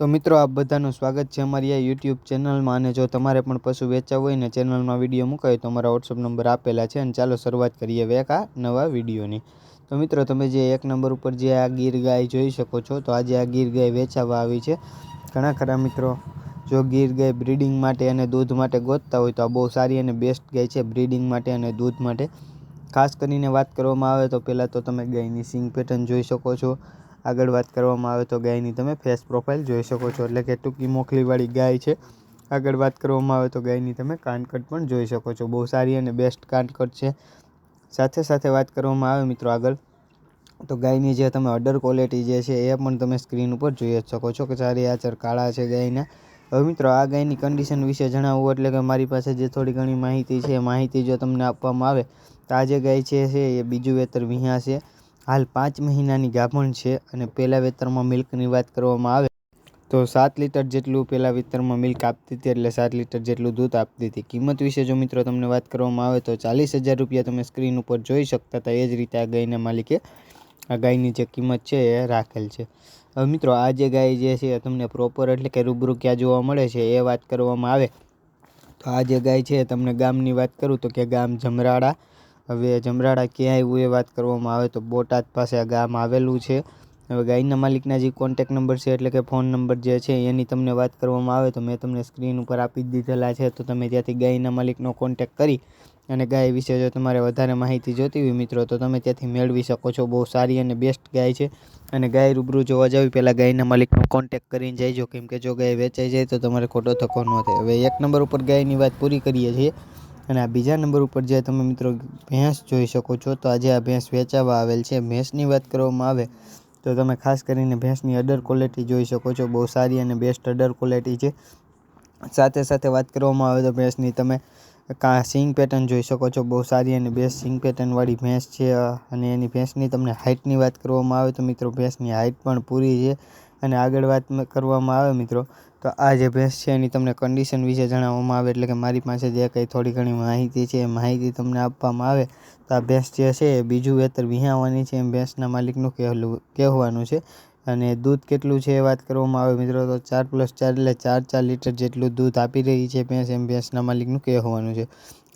તો મિત્રો, આપ બધાનું સ્વાગત છે અમારી આ યુટ્યુબ ચેનલમાં. અને જો તમારે પણ પશુ વેચાવું હોય ને ચેનલમાં વીડિયો મુકાય તો અમારા વોટ્સઅપ નંબર આપેલા છે અને ચાલો શરૂઆત કરીએ વેક આ નવા વિડીયોની. તો મિત્રો, તમે જે એક નંબર ઉપર જે આ ગીર ગાય જોઈ શકો છો, તો આજે આ ગીર ગાય વેચાવા આવી છે. ઘણા ખરા મિત્રો, જો ગીર ગાય બ્રીડિંગ માટે અને દૂધ માટે ગોતતા હોય તો આ બહુ સારી અને બેસ્ટ ગાય છે બ્રીડિંગ માટે અને દૂધ માટે. ખાસ કરીને વાત કરવામાં આવે તો પહેલાં તો તમે ગાયની સિંગ પેટર્ન જોઈ શકો છો. આગળ વાત કરવામાં આવે તો ગાયની તમે ફેસ પ્રોફાઇલ જોઈ શકો છો. એટલે કે ટૂંકી મોખલીવાળી ગાય છે. આગળ વાત કરવામાં આવે તો ગાયની તમે કાનકટ પણ જોઈ શકો છો. બહુ સારી અને બેસ્ટ કાનકટ છે. સાથે સાથે વાત કરવામાં આવે મિત્રો આગળ, તો ગાયની જે તમે અડર ક્વોલિટી જે છે એ પણ તમે સ્ક્રીન ઉપર જોઈ જ શકો છો કે સારી આચર કાળા છે ગાયના. હવે મિત્રો આ ગાયની કન્ડિશન વિશે જણાવવું એટલે કે મારી પાસે જે થોડી ઘણી માહિતી છે માહિતી જો તમને આપવામાં આવે તો આ જે ગાય છે એ બીજું વેતર વિહાં છે. હાલ પાંચ મહિનાની ગાભણ છે અને પહેલાં વેતરમાં મિલ્કની વાત કરવામાં આવે તો સાત લીટર જેટલું પહેલાં વેતરમાં મિલ્ક આપતી હતી એટલે સાત લીટર જેટલું દૂધ આપતી હતી. કિંમત વિશે જો મિત્રો તમને વાત કરવામાં આવે તો ચાલીસ હજાર રૂપિયા તમે સ્ક્રીન ઉપર જોઈ શકતા હતા. એ જ રીતે આ ગાયના માલિકે આ ગાયની જે કિંમત છે એ રાખેલ છે. હવે મિત્રો, આ જે ગાય જે છે તમને પ્રોપર એટલે કે રૂબરૂ ક્યાં જોવા મળે છે એ વાત કરવામાં આવે. તો આ જે ગાય છે તમને ગામની વાત કરું તો કે ગામ જમરાળા હવે જમરાળા ક્યાં આવ્યું એ વાત કરવામાં આવે તો બોટાદ પાસે આ ગામ આવેલું છે. હવે ગાયના માલિકના જે કોન્ટેક નંબર છે એટલે કે ફોન નંબર જે છે એની તમને વાત કરવામાં આવે તો મેં તમને સ્ક્રીન ઉપર આપી દીધેલા છે. તો તમે ત્યાંથી ગાયના માલિકનો કોન્ટેક કરી અને ગાય વિશે જો તમારે વધારે માહિતી જોતી હોય મિત્રો તો તમે ત્યાંથી મેળવી શકો છો. બહુ સારી અને બેસ્ટ ગાય છે અને ગાય રૂબરૂ જોવા જાવી પહેલાં ગાયના માલિકનો કોન્ટેક કરીને જઈજો કેમ કે જો ગાય વેચાઈ જાય તો તમારે ખોટો થકો ન થાય. હવે એક નંબર ઉપર ગાયની વાત પૂરી કરીએ છીએ. અને આ બીજા નંબર ઉપર જે તમે મિત્રો ભેંસ જોઈ શકો છો, તો આજે આ ભેંસ વેચાવા આવેલ છે. ભેંસની વાત કરવામાં આવે તો તમે ખાસ કરીને ભેંસની અડર ક્વોલિટી જોઈ શકો છો. બહુ સારી અને બેસ્ટ અડર ક્વોલિટી છે. સાથે સાથે વાત કરવામાં આવે તો ભેંસની તમે કાં સિંગ પેટર્ન જોઈ શકો છો. બહુ સારી અને બેસ્ટ સિંગ પેટર્નવાળી ભેંસ છે, અને એની ભેંસની તમને હાઇટની વાત કરવામાં આવે તો મિત્રો ભેંસની હાઇટ પણ પૂરી છે. અને આગળ વાત કરવામાં આવે મિત્રો તો આ જે ભેંસ છે એની તમને કન્ડિશન વિશે જણાવવામાં આવે એટલે કે મારી પાસે જે કંઈ થોડી ઘણી માહિતી છે એ માહિતી તમને આપવામાં આવે. તો આ ભેંસ જે છે એ બીજું વેતર વિહાવાની છે એમ ભેંસના માલિકનું કહેલું, કહેવાનું છે. અને દૂધ કેટલું છે એ વાત કરવામાં આવે મિત્રો તો ચાર પ્લસ ચાર એટલે ચાર ચાર લીટર જેટલું દૂધ આપી રહી છે ભેંસ એમ ભેંસના માલિકનું કહેવાનું છે.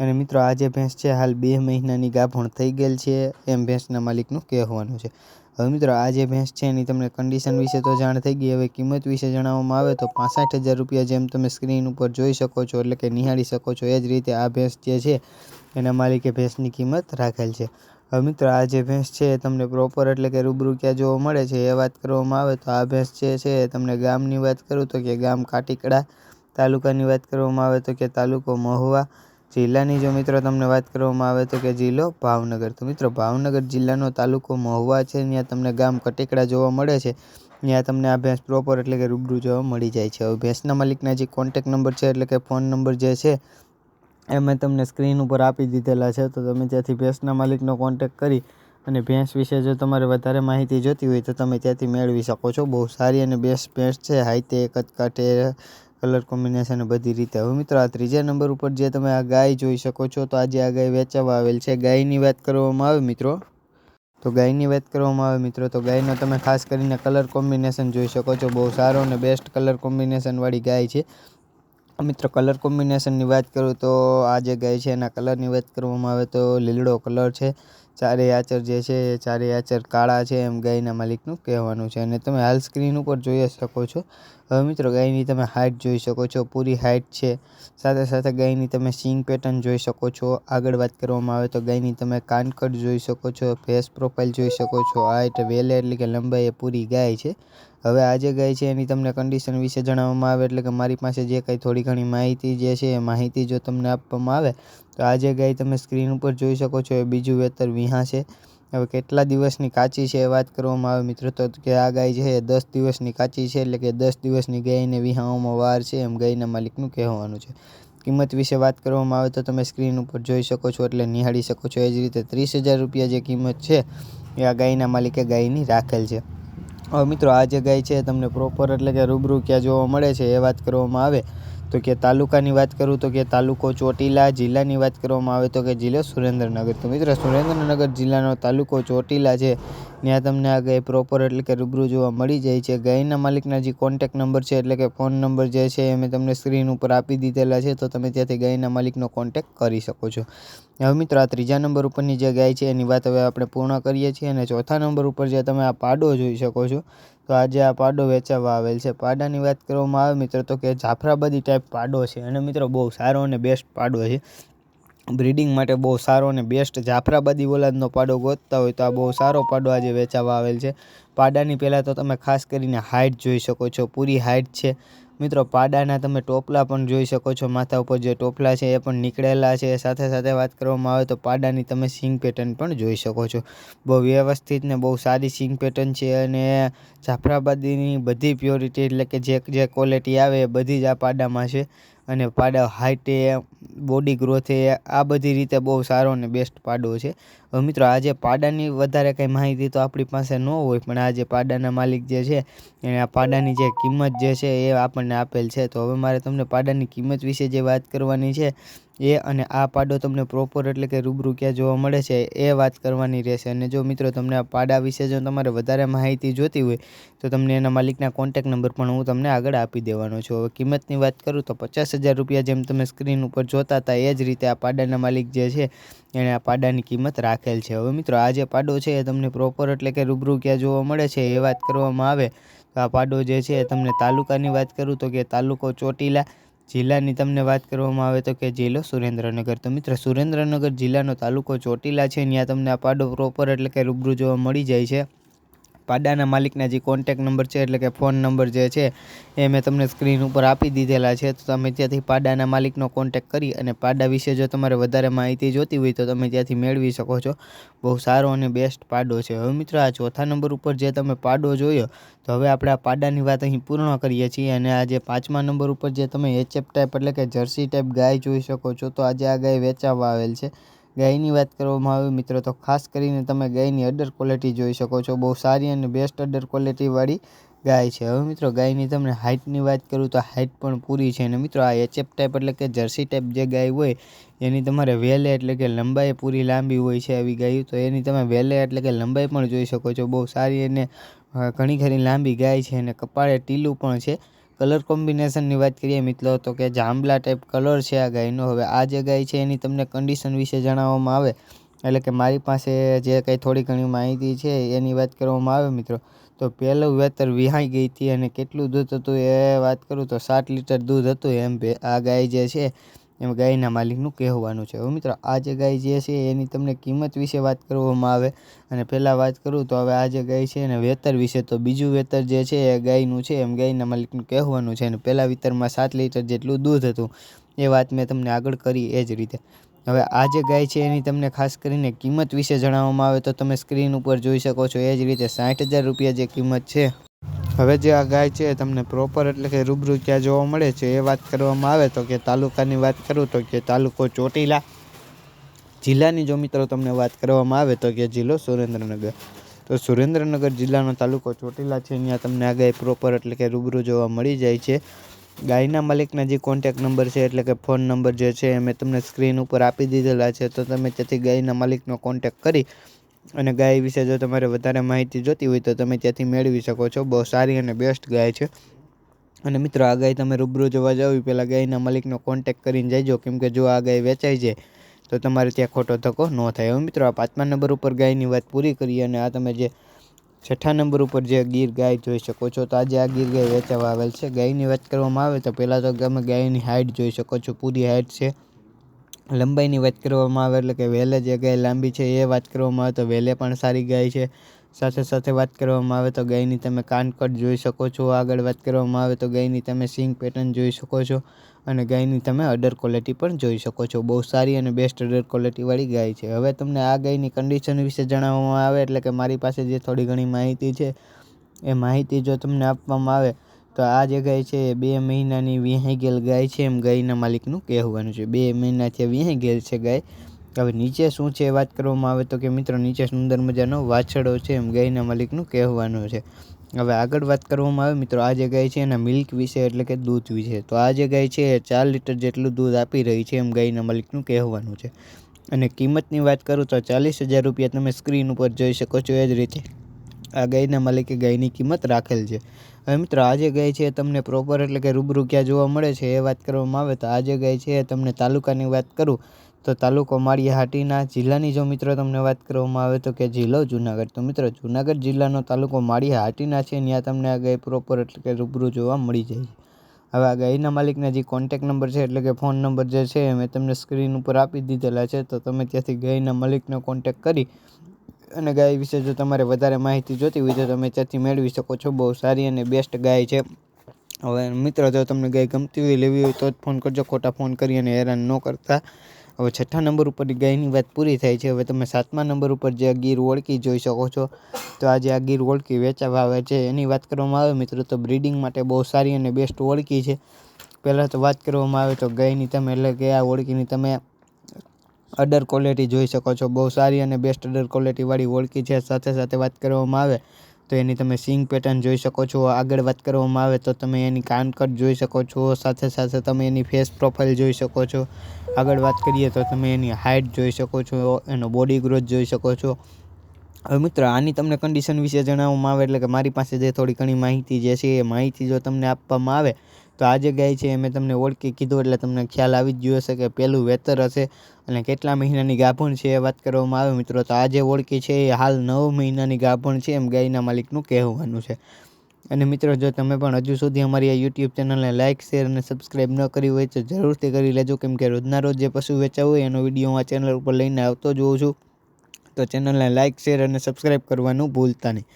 અને મિત્રો આ જે ભેંસ છે, હાલ બે મહિનાની ગાભણ થઈ ગયેલ છે, એમ ભેંસના માલિકનું કહેવાનું છે. હવે મિત્રો આ જે ભેંસ છે એની તમને કન્ડિશન વિશે તો જાણ થઈ ગઈ, હવે કિંમત વિશે જણાવવામાં આવે તો પાસઠ હજાર રૂપિયા જેમ તમે સ્ક્રીન ઉપર જોઈ શકો છો, એટલે કે નિહાળી શકો છો, એ જ રીતે આ ભેંસ જે છે, એના માલિકે ભેંસની કિંમત રાખેલ છે. હવે મિત્રો, આ જે ભેંસ છે એ તમને પ્રોપર એટલે કે રૂબરૂ ક્યાં જોવા મળે છે, એ વાત કરવામાં આવે તો આ ભેંસ જે છે એ તમને ગામની વાત કરું તો કે ગામ કાટીકડા તાલુકાની વાત કરવામાં આવે તો કે તાલુકો મહુવા જિલ્લાની જો મિત્રો તમને વાત કરવામાં આવે તો કે જિલ્લો ભાવનગર. તો મિત્રો, ભાવનગર જિલ્લાનો તાલુકો મહુવા છે. ત્યાં તમને ગામ કટેકડા જોવા મળે છે. ત્યાં તમને આ ભેંસ પ્રોપર એટલે કે રૂબરૂ જોવા મળી જાય છે. હવે ભેંસના માલિકના જે કોન્ટેક નંબર છે એટલે કે ફોન નંબર જે છે એ મેં તમને સ્ક્રીન ઉપર આપી દીધેલા છે. તો તમે ત્યાંથી ભેંસના માલિકનો કોન્ટેક કરી અને ભેંસ વિશે જો તમારે વધારે માહિતી જોતી હોય તો તમે ત્યાંથી મેળવી શકો છો. બહુ સારી અને બેસ્ટ ભેંસ છે. હાઈતે કાંઠે કલર કોમ્બિનેશન બધી રીતે. હવે મિત્રો, આ ત્રીજા નંબર ઉપર જે તમે આ ગાય જોઈ શકો છો, તો આજે આ ગાય વેચાવા આવેલ છે. ગાયની વાત કરવામાં આવે મિત્રો, તો ગાયની વાત કરવામાં આવે મિત્રો, તો ગાયનો તમે ખાસ કરીને કલર કોમ્બિનેશન જોઈ શકો છો. બહુ સારો અને બેસ્ટ કલર કોમ્બિનેશનવાળી ગાય છે. મિત્રો કલર કોમ્બિનેશનની વાત કરું તો આ જે ગાય છે, એના કલરની વાત કરવામાં આવે તો લીલડો કલર છે. ચારેય આચર જે છે, એ ચારેય આચર કાળા છે એમ ગાયના માલિકનું કહેવાનું છે. અને તમે હાલ સ્ક્રીન ઉપર જોઈ શકો છો. હવે મિત્રો, ગાયની તમે હાઇટ જોઈ શકો છો. પૂરી હાઇટ છે. સાથે સાથે ગાયની તમે સિંગ પેટર્ન જોઈ શકો છો. આગળ વાત કરવામાં આવે તો ગાયની તમે કાનકટ જોઈ શકો છો. ફેસ પ્રોફાઇલ જોઈ શકો છો. હાઇટ વેલે એટલે કે લંબાઈ એ પૂરી ગાય છે. હવે આ જે ગાય છે એની તમને કન્ડિશન વિશે જણાવવામાં આવે એટલે કે મારી પાસે જે કંઈ થોડી ઘણી માહિતી જે છે એ માહિતી જો તમને આપવામાં આવે તો આ જે ગાય તમે સ્ક્રીન ઉપર જોઈ શકો છો એ બીજું વેતર વિહા છે. હવે કેટલા દિવસની કાચી છે એ વાત કરવામાં આવે મિત્રો તો કે આ ગાય છે એ દસ દિવસની કાચી છે એટલે કે દસ દિવસની ગાયને વિહાઓમાં વાર છે એમ ગાયના માલિકનું કહેવાનું છે. કિંમત વિશે વાત કરવામાં આવે તો તમે સ્ક્રીન ઉપર જોઈ શકો છો એટલે નિહાળી શકો છો. એ જ રીતે ત્રીસ હજાર રૂપિયા જે કિંમત છે એ આ ગાયના માલિકે ગાયની રાખેલ છે. હવે મિત્રો આ જે ગાય છે તમને પ્રોપર એટલે કે રૂબરૂ ક્યાં જોવા મળે છે એ વાત કરવામાં આવે. તો કે તાલુકાની વાત કરું તો કે તાલુકો ચોટીલા જિલ્લાની વાત કરવામાં આવે તો કે જિલ્લો સુરેન્દ્રનગર. તો મિત્રો, સુરેન્દ્રનગર જિલ્લાનો તાલુકો ચોટીલા છે. ત્યાં તમને આ ગાય પ્રોપર એટલે કે રૂબરૂ જોવા મળી જાય છે. ગાયના માલિકના જે કોન્ટેક નંબર છે એટલે કે ફોન નંબર જે છે એ મેં તમને સ્ક્રીન ઉપર આપી દીધેલા છે, તો તમે ત્યાંથી ગાયના માલિકનો કોન્ટેક કરી શકો છો. હવે મિત્રો, આ ત્રીજા નંબર ઉપરની જે ગાય છે, એની વાત હવે આપણે પૂર્ણ કરીએ છીએ અને ચોથા નંબર ઉપર જે તમે આ પાડો જોઈ શકો છો, તો આજે આ પાડો વેચાવા આવેલ છે. પાડાની વાત કરવામાં આવે મિત્રો, તો કે જાફરાબાદી ટાઈપ પાડો છે. અને મિત્રો, બહુ સારો અને બેસ્ટ પાડો છે. બ્રિડિંગ માટે બહુ સારો અને બેસ્ટ જાફરાબાદી ઓલાદનો પાડો ગોતતા હોય તો આ બહુ સારો પાડો આજે વેચાવા આવેલ છે. પાડાની પહેલાં તો તમે ખાસ કરીને હાઇટ જોઈ શકો છો, પૂરી હાઇટ છે. મિત્રો, પાડાના તમે ટોપલા પણ જોઈ શકો છો, માથા ઉપર જે ટોપલા છે એ પણ નીકળેલા છે. સાથે સાથે વાત કરવામાં આવે તો પાડાની તમે સિંગ પેટર્ન પણ જોઈ શકો છો. બહુ વ્યવસ્થિત ને બહુ સારી સિંગ પેટર્ન છે અને જાફરાબાદીની બધી પ્યોરિટી એટલે કે જે જે ક્વોલિટી આવે એ બધી જ આ પાડામાં છે. અને પાડા હાઇટે બોડી ગ્રોથ એ આ બધી રીતે બહુ સારો અને બેસ્ટ પાડો છે. હવે મિત્રો, આજે પાડાની વધારે કંઈ માહિતી તો આપણી પાસે ન હોય, પણ આ જે પાડાના માલિક જે છે એણે આ પાડાની જે કિંમત જે છે એ આપણને આપેલ છે. તો હવે મારે તમને પાડાની કિંમત વિશે જે વાત કરવાની છે, એ અને આ પાડો તમને પ્રોપર એટલે કે રૂબરૂ ક્યાં જોવા મળે છે, એ વાત કરવાની રહેશે. અને જો મિત્રો, તમને આ પાડા વિશે જો તમારે વધારે માહિતી જોતી હોય, તો તમને એના માલિકના કોન્ટેક નંબર પણ હું તમને આગળ આપી દેવાનો છું. હવે કિંમતની વાત કરું તો પચાસ હજાર રૂપિયા જેમ તમે સ્ક્રીન ઉપર જોતા હતા, એ જ રીતે આ પાડાના માલિક જે છે, એણે આ પાડાની કિંમત રાખેલ છે. હવે મિત્રો, આ જે પાડો છે, એ તમને પ્રોપર એટલે કે રૂબરૂ ક્યાં જોવા મળે છે, એ વાત કરવામાં આવે. તો આ પાડો જે છે તમને તાલુકાની વાત કરું તો કે તાલુકો ચોટીલા જિલ્લાની તમને વાત કરવામાં આવે તો કે જિલ્લો સુરેન્દ્રનગર. તો મિત્ર, સુરેન્દ્રનગર જિલ્લાનો તાલુકો ચોટીલા છે ત્યાં તમને આ પાડો પ્રોપર એટલે કે રૂબરૂ જોવા મળી જાય છે. પાડાના માલિકના જે કોન્ટેક નંબર છે, એટલે કે ફોન નંબર જે છે, એ મેં તમને સ્ક્રીન ઉપર આપી દીધેલા છે. તો તમે ત્યાંથી પાડાના માલિકનો કોન્ટેક કરી અને પાડા વિશે જો તમારે વધારે માહિતી જોતી હોય તો તમે ત્યાંથી મેળવી શકો છો. બહુ સારો અને બેસ્ટ પાડો છે. હવે મિત્રો, આ ચોથા નંબર ઉપર જે તમે પાડો જોયો, તો હવે આપણે આ પાડાની વાત અહીં પૂર્ણ કરીએ છીએ. અને આ જે પાંચમા નંબર ઉપર જે તમે એચએફ ટાઈપ એટલે કે જર્સી ટાઈપ ગાય જોઈ શકો છો, તો આજે આ ગાય વેચાવા આવેલ છે. ગાયની વાત કરવામાં આવે મિત્રો, તો ખાસ કરીને તમે ગાયની અડર ક્વોલિટી જોઈ શકો છો. બહુ સારી અને બેસ્ટ અડર ક્વોલિટીવાળી ગાય છે. હવે મિત્રો, ગાયની તમને હાઇટની વાત કરું તો હાઇટ પણ પૂરી છે અને મિત્રો, આ એચએફ ટાઈપ એટલે કે જર્સી ટાઈપ જે ગાય હોય, એની તમારે વેલે એટલે કે લંબાઈ પૂરી લાંબી હોય છે આવી ગાય, તો એની તમે વેલે એટલે કે લંબાઈ પણ જોઈ શકો છો. બહુ સારી અને ઘણી ખરી લાંબી ગાય છે અને કપાળે ટીલું પણ છે. કલર કોમ્બિનેશનની વાત કરીએ મિત્રો, તો કે જાંબલા ટાઈપ કલર છે આ ગાયનો. હવે આ જે ગાય છે એની તમને કન્ડિશન વિશે જણાવવામાં આવે. એટલે કે મારી પાસે જે કંઈ થોડી ઘણી માહિતી છે એની વાત કરવામાં આવે મિત્રો. તો પહેલું વેતર વિહાઈ ગઈ હતી અને કેટલું દૂધ હતું એ વાત કરું તો સાત લીટર દૂધ હતું એમ આ ગાય જે છે એમ ગાયના માલિકનું કહેવાનું છે. હવે મિત્રો, આ જે ગાય જે છે એની તમને કિંમત વિશે વાત કરવામાં આવે અને પહેલાં વાત કરું તો હવે આ જે ગાય છે એને વેતર વિશે તો બીજું વેતર જે છે એ ગાયનું છે એમ ગાયના માલિકનું કહેવાનું છે અને પહેલાં વિતરમાં સાત લીટર જેટલું દૂધ હતું. એ વાત મેં તમને આગળ કરી એ જ રીતે. હવે આ જે ગાય છે એની તમને ખાસ કરીને કિંમત વિશે જણાવવામાં આવે તો તમે સ્ક્રીન ઉપર જોઈ શકો છો. એ જ રીતે સાઠ હજાર રૂપિયા જે કિંમત છે હવે જે આ ગાય છે તમને પ્રોપર એટલે કે રૂબરૂ ક્યાં જોવા મળે છે, એ વાત કરવામાં આવે તો કે તાલુકાની વાત કરું તો કે તાલુકો ચોટીલા જિલ્લાની જો મિત્રો તમને વાત કરવામાં આવે તો કે જિલ્લો સુરેન્દ્રનગર. તો સુરેન્દ્રનગર જિલ્લાનો તાલુકો ચોટીલા છે, ત્યાં તમને આ ગાય પ્રોપર એટલે કે રૂબરૂ જોવા મળી જાય છે. ગાયના માલિકના જે કોન્ટેક નંબર છે એટલે કે ફોન નંબર જે છે એ મેં તમને સ્ક્રીન ઉપર આપી દીધેલા છે, તો તમે ત્યાંથી ગાયના માલિકનો કોન્ટેક કરી અને ગાય વિશે જો તમારે વધારે માહિતી જોતી હોય તો તમે ત્યાંથી મેળવી શકો છો. બહુ સારી અને બેસ્ટ ગાય છે. અને મિત્રો, આ ગાય તમે રૂબરૂ જોવા જાવ પહેલાં ગાયના માલિકનો કોન્ટેક કરીને જઈજો કેમકે જો આ ગાય વેચાઈ જાય, તો તમારે ત્યાં ખોટો ધક્કો ન થાય. હવે મિત્રો, આ પાંચમા નંબર ઉપર ગાયની વાત પૂરી કરીએ અને આ તમે જે છઠ્ઠા નંબર ઉપર જે ગીર ગાય જોઈ શકો છો, તો આજે આ ગીર ગાય વેચાવા આવેલ છે. ગાયની વાત કરવામાં આવે તો પહેલાં તો તમે ગાયની હાઇટ જોઈ શકો છો. પૂરી હાઇટ છે. લંબાઈની વાત કરવામાં આવે એટલે કે વેલે જે ગાય લાંબી છે એ વાત કરવામાં આવે તો વેલે પણ સારી ગાય છે. સાથે સાથે વાત કરવામાં આવે તો ગાયની તમે કાનકટ જોઈ શકો છો. આગળ વાત કરવામાં આવે તો ગાયની તમે સિંગ પેટર્ન જોઈ શકો છો. અને ગાયની તમે અડર ક્વોલિટી પણ જોઈ શકો છો. બહુ સારી અને બેસ્ટ અડર ક્વોલિટીવાળી ગાય છે. હવે તમને આ ગાયની કન્ડિશન વિશે જણાવવામાં આવે એટલે કે મારી પાસે જે થોડી ઘણી માહિતી છે, એ માહિતી જો તમને આપવામાં આવે તો આ જે ગાય છે એ બે મહિનાની વિહાઈ ગયેલ ગાય છે એમ ગાયના માલિકનું કહેવાનું છે. બે મહિનાથી વિહાઈ ગયેલ છે ગાય. હવે નીચે શું છે વાત કરવામાં આવે તો કે મિત્રો નીચે સુંદર મજાનો વાછડો છે એમ ગાયના માલિકનું કહેવાનું છે. હવે આગળ વાત કરવામાં આવે મિત્રો, આ જે ગાય છે એના મિલ્ક વિશે એટલે કે દૂધ વિશે. તો આ જે ગાય છે એ ચાર લીટર જેટલું દૂધ આપી રહી છે એમ ગાયના માલિકનું કહેવાનું છે. અને કિંમતની વાત કરું તો ચાલીસ હજાર રૂપિયા તમે સ્ક્રીન ઉપર જોઈ શકો છો એ જ રીતે. આ ગાયના માલિકે ગાયની કિંમત રાખેલ છે. હવે મિત્રો, આજે ગઈ છે તમને પ્રોપર એટલે કે રૂબરૂ ક્યાં જોવા મળે છે એ વાત કરવામાં આવે. તો આજે ગઈ છે તમને તાલુકાની વાત કરું, તો તાલુકો માળિયાહાટીના જિલ્લાની જો મિત્રો તમને વાત કરવામાં આવે તો કે જિલ્લો જુનાગઢ. તો મિત્રો, જુનાગઢ જિલ્લાનો તાલુકો માળિયાહાટીના છે ત્યાં તમને આ ગાય પ્રોપર એટલે કે રૂબરૂ જોવા મળી જાય છે. હવે આ ગાયના માલિકના જે કોન્ટેક નંબર છે એટલે કે ફોન નંબર જે છે મેં તમને સ્ક્રીન ઉપર આપી દીધેલા છે. તો તમે ત્યાંથી ગાયના માલિકનો કોન્ટેક કરી અને ગાય વિશે જો તમારે વધારે માહિતી જોતી હોય તો તમે ત્યાંથી મેળવી શકો છો. બહુ સારી અને બેસ્ટ ગાય છે. હવે મિત્રો, જો તમને ગાય ગમતી હોય, લેવી હોય, તો જ ફોન કરજો. ખોટા ફોન કરી અને હેરાન ન કરતા. હવે છઠ્ઠા નંબર ઉપર ગાયની વાત પૂરી થાય છે. હવે તમે સાતમા નંબર ઉપર જે ગીર ઓળખી જોઈ શકો છો. તો આજે આ ગીર ઓળખી વેચાવા આવે છે. એની વાત કરવામાં આવે મિત્રો, તો બ્રિડિંગ માટે બહુ સારી અને બેસ્ટ ઓળખી છે. પહેલાં તો વાત કરવામાં આવે તો ગાયની તમે, એટલે કે આ ઓળખીની તમે અડર ક્વોલિટી જોઈ શકો છો. બહુ સારી અને બેસ્ટ અડર ક્વોલિટીવાળી ઓળખી છે. સાથે સાથે વાત કરવામાં આવે તો એની તમે સિંગ પેટર્ન જોઈ શકો છો. આગળ વાત કરવામાં આવે તો તમે એની કાનકટ જોઈ શકો છો. સાથે સાથે તમે એની ફેસ પ્રોફાઇલ જોઈ શકો છો. આગળ વાત કરીએ તો તમે એની હાઇટ જોઈ શકો છો. એનો બોડી ગ્રોથ જોઈ શકો છો. હવે મિત્રો, આની તમને કન્ડિશન વિશે જણાવવામાં આવે એટલે કે મારી પાસે જે થોડી ઘણી માહિતી જે છે, એ માહિતી જો તમને આપવામાં આવે તો આ જે ગાય છે મેં તમને ઓળખી કીધું એટલે તમને ખ્યાલ આવી જ ગયો હશે કે પહેલું વેતર હશે અને કેટલા મહિનાની ગાભણ છે એ વાત કરવામાં આવે. મિત્રો, તો આ જે ઓળખી છે એ હાલ નવ મહિનાની ગાભણ છે એમ ગાયના માલિકનું કહેવાનું છે. અને મિત્રો, જો તમે પણ હજુ સુધી અમારી આ યુટ્યુબ ચેનલને લાઇક શેર અને સબસ્ક્રાઈબ ન કરી હોય તો જરૂરથી કરી લેજો. કેમ કે રોજના રોજ જે પશુ વેચાવું હોય એનો વીડિયો હું આ ચેનલ ઉપર લઈને આવતો જ છું. તો ચેનલને લાઇક શેર અને સબસ્ક્રાઈબ કરવાનું ભૂલતા નહીં.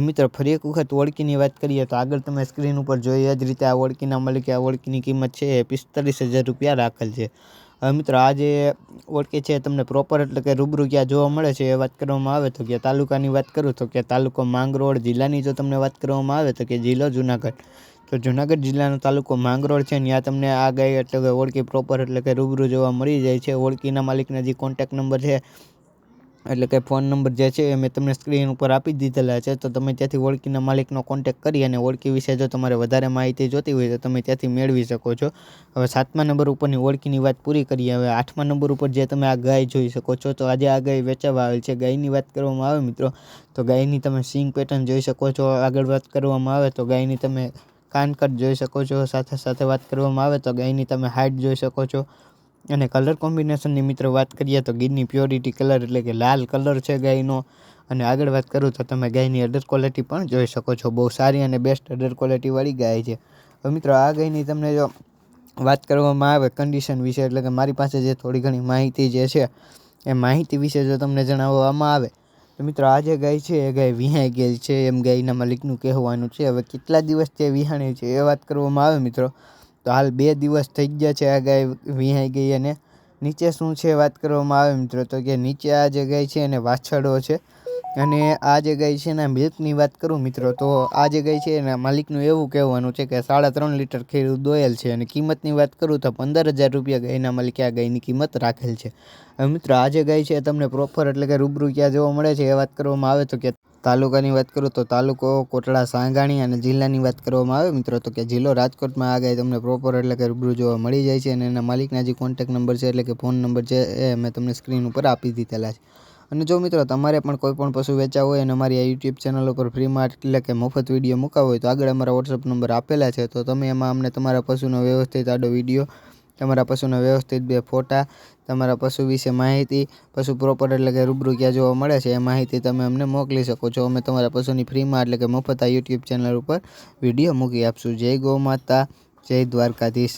મિત્રો, ફરી એક વખત ઓળખીની વાત કરીએ તો આગળ તમે સ્ક્રીન ઉપર જોઈએ જ રીતે આ ઓળખીના માલિકે આ ઓળખીની કિંમત છે એ પિસ્તાલીસ હજાર રૂપિયા રાખેલ છે. હવે મિત્રો, આ જે ઓળખી છે તમને પ્રોપર એટલે કે રૂબરૂ ક્યાં જોવા મળે છે એ વાત કરવામાં આવે તો કે તાલુકાની વાત કરું તો કે તાલુકો માંગરોળ જિલ્લાની જો તમને વાત કરવામાં આવે તો કે જિલ્લો જુનાગઢ. તો જુનાગઢ જિલ્લાનો તાલુકો માંગરોળ છે ત્યાં તમને આ ગાય એટલે કે ઓળખી પ્રોપર એટલે કે રૂબરૂ જોવા મળી જાય છે. ઓળખીના માલિકના જે કોન્ટેક નંબર છે એટલે કે ફોન નંબર જે છે એ મેં તમને સ્ક્રીન ઉપર આપી દીધેલા છે. તો તમે ત્યાંથી ઓળખીના માલિકનો કોન્ટેક કરી અને ઓળખી વિશે જો તમારે વધારે માહિતી જોતી હોય તો તમે ત્યાંથી મેળવી શકો છો. હવે સાતમા નંબર ઉપરની ઓળખીની વાત પૂરી કરીએ. હવે આઠમા નંબર ઉપર જે તમે આ ગાય જોઈ શકો છો, તો આજે આ ગાય વેચાવા આવેલ છે. ગાયની વાત કરવામાં આવે મિત્રો, તો ગાયની તમે સિંગ પેટર્ન જોઈ શકો છો. આગળ વાત કરવામાં આવે તો ગાયની તમે કાનકટ જોઈ શકો છો. સાથે સાથે વાત કરવામાં આવે તો ગાયની તમે હાઇટ જોઈ શકો છો. અને કલર કોમ્બિનેશનની મિત્રો વાત કરીએ તો ગીરની પ્યોરિટી કલર એટલે કે લાલ કલર છે ગાયનો. અને આગળ વાત કરું તો તમે ગાયની અડર ક્વોલિટી પણ જોઈ શકો છો. બહુ સારી અને બેસ્ટ અડર ક્વોલિટીવાળી ગાય છે. હવે મિત્રો આ ગાયની તમને જો વાત કરવામાં આવે કન્ડિશન વિશે એટલે કે મારી પાસે જે થોડી ઘણી માહિતી જે છે, એ માહિતી વિશે જો તમને જણાવવામાં આવે, તો મિત્રો આ જે ગાય છે, એ ગાય વિહાઈ ગયેલ છે. એમ ગાયના માલિકનું કહેવાનું છે. હવે કેટલા દિવસ તે વિહાણી છે એ વાત કરવામાં આવે મિત્રો. તો હાલ બે દિવસ થઈ ગયા છે આ ગાય વિહાઈ ગઈ અને નીચે શું છે વાત કરવામાં આવે મિત્રો, તો કે નીચે આ જે ગાય છે એને વાછરડો છે અને આ જે ગાય છે એના મિલ્કની વાત કરું મિત્રો, તો આ જે ગાય છે એના માલિકનું એવું કહેવાનું છે કે સાડા ત્રણ લીટર ખીર દોયેલ છે અને કિંમતની વાત કરું તો પંદર હજાર રૂપિયા ગાયના માલિકે આ ગાયની કિંમત રાખેલ છે. હવે મિત્રો, આ જે ગાય છે તમને પ્રોપર એટલે કે રૂબરૂ ક્યાં જોવા મળે છે એ વાત કરવામાં આવે તો કે તાલુકાની વાત કરું તો તાલુકો કોટડા, સાંગાણી અને જિલ્લાની વાત કરવામાં આવે મિત્રો, તો કે જિલ્લો રાજકોટમાં આ ગાય તમને પ્રોપર એટલે કે રૂબરૂ જોવા મળી જાય છે અને એના માલિકના જે કોન્ટેક નંબર છે એટલે કે ફોન નંબર છે એ મેં તમને સ્ક્રીન ઉપર આપી દીધેલા છે. અને જો મિત્રો તમારે પણ કોઈ પણ પશુ વેચાવ હોય અને અમારી આ યુટ્યુબ ચેનલ ઉપર ફ્રીમાં એટલે કે મફત વીડિયો મૂકાવો હોય તો આગળ અમારા વોટ્સઅપ નંબર આપેલા છે, તો તમે એમાં અમને તમારા પશુનો વ્યવસ્થિત આડો વીડિયો તમારા પશુના વ્યવસ્થિત બે ફોટા, તમારા પશુ વિશે માહિતી, પશુ પ્રોપર એટલે કે રૂબરૂ ક્યાં જોવા મળે છે એ માહિતી તમે અમને મોકલી શકો છો. અમે તમારા પશુની ફ્રીમાં એટલે કે મફત આ યુટ્યુબ ચેનલ ઉપર વીડિયો મૂકી આપશું. જય ગૌ માતા, જય દ્વારકાધીશ.